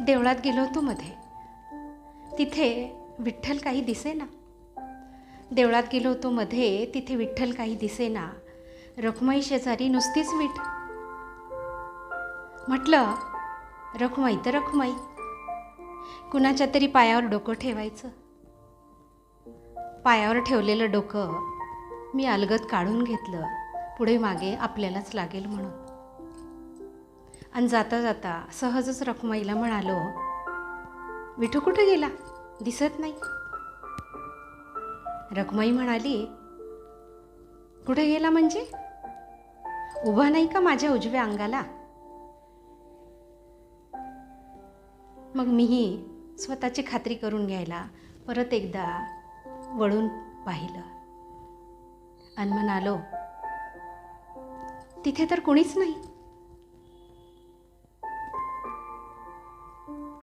देवळात गेलो होतो मध्ये. तिथे विठ्ठल काही दिसेना. देवळात गेलो होतो मध्ये तिथे विठ्ठल काही दिसेना. रखुमाई शेजारी नुसतीच मीठ म्हटलं रखुमाई तर रखुमाई. कुणाच्या तरी पायावर डोकं ठेवायचं. पायावर ठेवलेलं डोकं मी अलगत काढून घेतलं. पुढे मागे आपल्यालाच लागेल म्हणून. आणि जाता जाता सहजच रखुमाईला म्हणालो विठू कुठं गेला? दिसत नाही. रखुमाई म्हणाली कुठे गेला म्हणजे? उभा नाही का माझ्या उजव्या अंगाला? मग मीही स्वतःची खात्री करून घ्यायला परत एकदा वळून पाहिलं आणि म्हणालो तिथे तर कोणीच नाही.